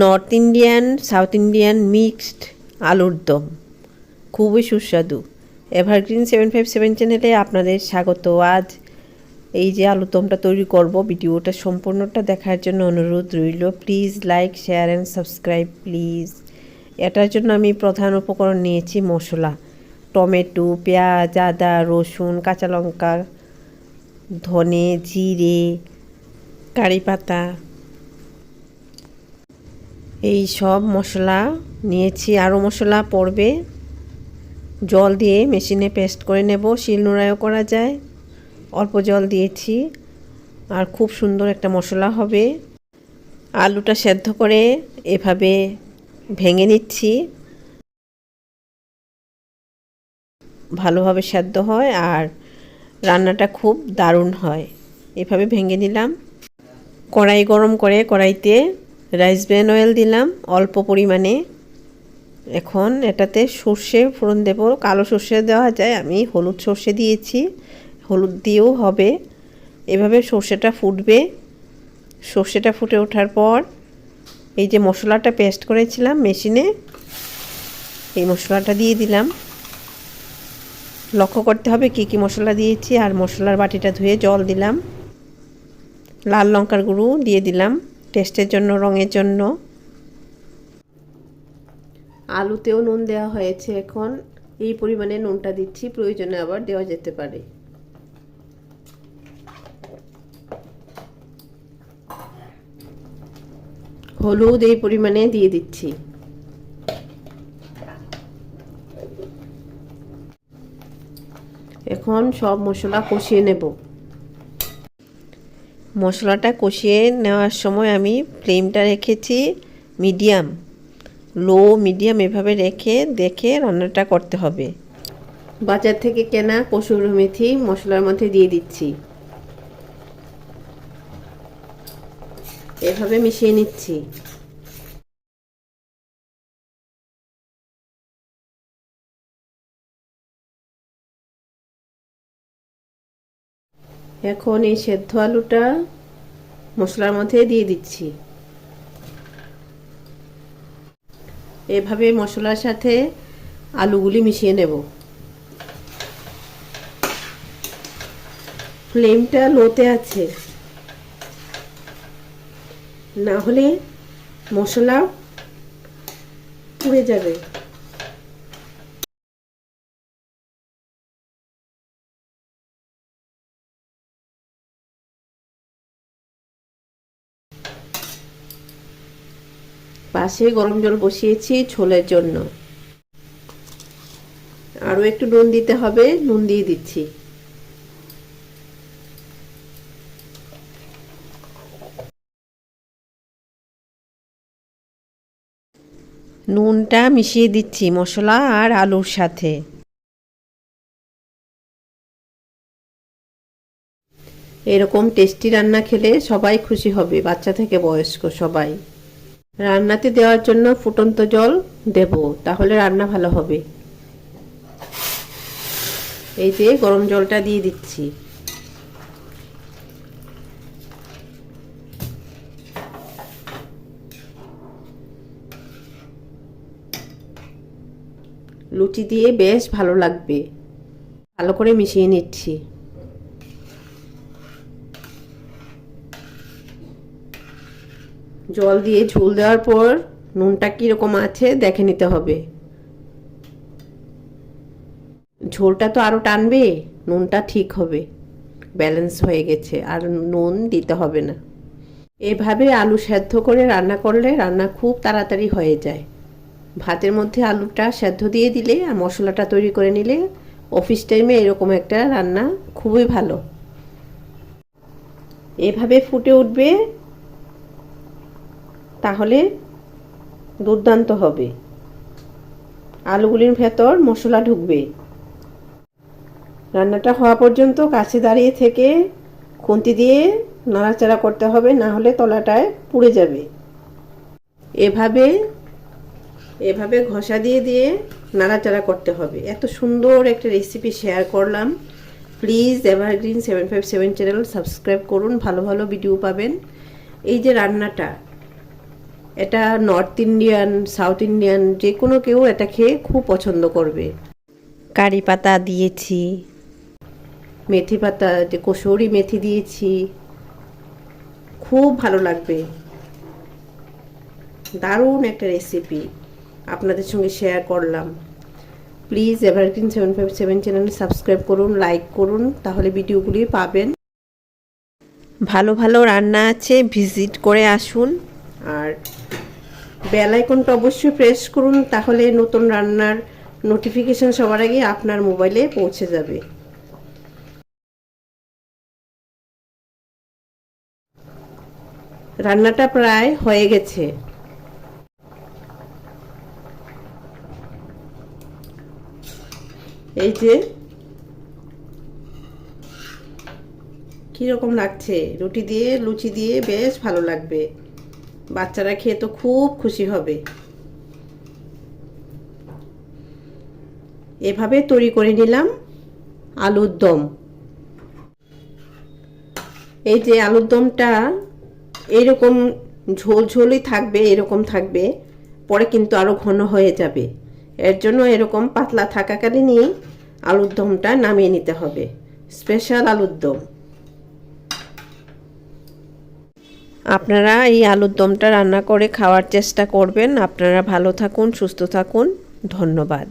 North Indian, south Indian mixed আলুর দম। খুবই সুস্বাদু। এভারগ্রিন সেভেন ফাইভ সেভেন চ্যানেলে আপনাদের স্বাগত। আজ এই যে আলুর দমটা তৈরি করব, ভিডিওটা সম্পূর্ণটা দেখার জন্য অনুরোধ রইল। Please like, share and subscribe, please. এটার জন্য আমি প্রধান উপকরণ নিয়েছি মশলা। টমেটো, পেঁয়াজ, আদা, রসুন, কাঁচা লঙ্কা, ধনে, জিরে, কারি পাতা এই সব মশলা নিয়েছি। আরও মশলা পড়বে। জল দিয়ে মেশিনে পেস্ট করে নেব। শিলনোড়ায়ও করা যায়। অল্প জল দিয়েছি। আর খুব সুন্দর একটা মশলা হবে। আলুটা সেদ্ধ করে এভাবে ভেঙে নিচ্ছি। ভালোভাবে সেদ্ধ হয় আর রান্নাটা খুব দারুণ হয়। এভাবে ভেঙে নিলাম। কড়াই গরম করে কড়াইতে রাইস ব্রেন অয়েল দিলাম, অল্প পরিমাণে। এখন এটাতে সর্ষে ফোড়ন দেব। কালো সর্ষে দেওয়া যায়, আমি হলুদ সর্ষে দিয়েছি। হলুদ দিয়েও হবে। এভাবে সর্ষেটা ফুটবে। সর্ষেটা ফুটে ওঠার পর এই যে মশলাটা পেস্ট করেছিলাম মেশিনে, এই মশলাটা দিয়ে দিলাম। লক্ষ্য করতে হবে কি কি মশলা দিয়েছি। আর মশলার বাটিটা ধুয়ে জল দিলাম। লাল লঙ্কার গুঁড়ো দিয়ে দিলাম। টেস্টের জন্য, রঙের জন্য। আলুতেও নুন দেওয়া হয়েছে এখন। এই পরিমাণে নুনটা দিচ্ছি, প্রয়োজনে আবার দেওয়া যেতে পারে। হলুদ এই পরিমাণে দিয়ে দিচ্ছি। এখন সব মশলা কষিয়ে নেব। মশলাটা কষিয়ে নেওয়ার সময় আমি ফ্লেমটা রেখেছি মিডিয়াম, লো, মিডিয়াম এভাবে রেখে দেখে রান্নাটা করতে হবে। বাজার থেকে কেনা কসুর মেথি মশলার মধ্যে দিয়ে দিচ্ছি। এভাবে মিশিয়ে নিচ্ছি। এখন এই সেদ্ধ আলুটা মশলার মধ্যে দিয়ে দিচ্ছি। এভাবে মশলার সাথে আলুগুলি মিশিয়ে নেব। ফ্লেমটা লোতে আছে। না হলে মশলা পুড়ে যাবে। পাশে গরম জল বসিয়েছি ছোলের জন্য। আরও একটু নুন দিতে হবে, নুন দিয়ে দিচ্ছি। নুনটা মিশিয়ে দিচ্ছি মশলা আর আলুর সাথে। এরকম টেস্টি রান্না খেলে সবাই খুশি হবে, বাচ্চা থেকে বয়স্ক সবাই। রান্নাতে দেওয়ার জন্য ফুটন্ত জল দেব, তাহলে রান্না ভালো হবে। এই যে গরম জলটা দিয়ে দিচ্ছি। লুচি দিয়ে বেশ ভালো লাগবে। ভালো করে মিশিয়ে নিচ্ছি। জল দিয়ে ঝোল দেওয়ার পর নুনটা কীরকম আছে দেখে নিতে হবে। ঝোলটা তো আরও টানবে, নুনটা ঠিক হবে ব্যালেন্স হয়ে গেছে, আর নুন দিতে হবে না। এভাবে আলু সেদ্ধ করে রান্না করলে রান্না খুব তাড়াতাড়ি হয়ে যায়। ভাতের মধ্যে আলুটা সেদ্ধ দিয়ে দিলে আর মশলাটা তৈরি করে নিলে অফিস টাইমে এরকম একটা রান্না খুবই ভালো। এভাবে ফুটে উঠবে তাহলে দুর্দান্ত হবে। আলুগুলির ভেতর মশলা ঢুকবে। রান্নাটা হওয়া পর্যন্ত কাছে দাঁড়িয়ে থেকে খুন্তি দিয়ে নাড়াচাড়া করতে হবে, না হলে তলাটায় পুড়ে যাবে। এভাবে এভাবে ঘষা দিয়ে দিয়ে নাড়াচাড়া করতে হবে। এত সুন্দর একটা রেসিপি শেয়ার করলাম। Please evergreen seven five seven channel subscribe করুন, ভালো ভালো ভিডিও পাবেন। এই যে রান্নাটা এটা নর্থ ইন্ডিয়ান সাউথ ইন্ডিয়ান যে কোনো কেউ এটা খেয়ে খুব পছন্দ করবে। কারি পাতা দিয়েছি। মেথি পাতা যে কসৌরি মেথি দিয়েছি। খুব ভালো লাগবে। দারুণ একটা রেসিপি আপনাদের সঙ্গে শেয়ার করলাম। Please evergreen seven five seven channel subscribe করুন লাইক করুন তাহলে ভিডিওগুলি পাবেন। ভালো ভালো রান্না আছে ভিজিট করে আসুন। আর বেল আইকনটা অবশ্যই প্রেস করুন, তাহলে নতুন রান্নার নোটিফিকেশন সবার আগে আপনার মোবাইলে পৌঁছে যাবে। রান্নাটা প্রায় হয়ে গেছে। এই যে, কীরকম লাগছে? রুটি দিয়ে, লুচি দিয়ে বেশ ভালো লাগবে। বাচ্চারা খেয়ে তো খুব খুশি হবে। এভাবে তৈরি করে নিলাম আলুর দম। এই যে আলুর দমটা এইরকম ঝোল ঝোলই থাকবে, এরকম থাকবে, পরে কিন্তু আরও ঘন হয়ে যাবে। এর জন্য এরকম পাতলা থাকাকালীনই আলুর দমটা নামিয়ে নিতে হবে। স্পেশাল আলুর দম। আপনারা এই আলুর দমটা রান্না করে খাওয়ার চেষ্টা করবেন। আপনারা ভালো থাকুন, সুস্থ থাকুন। ধন্যবাদ।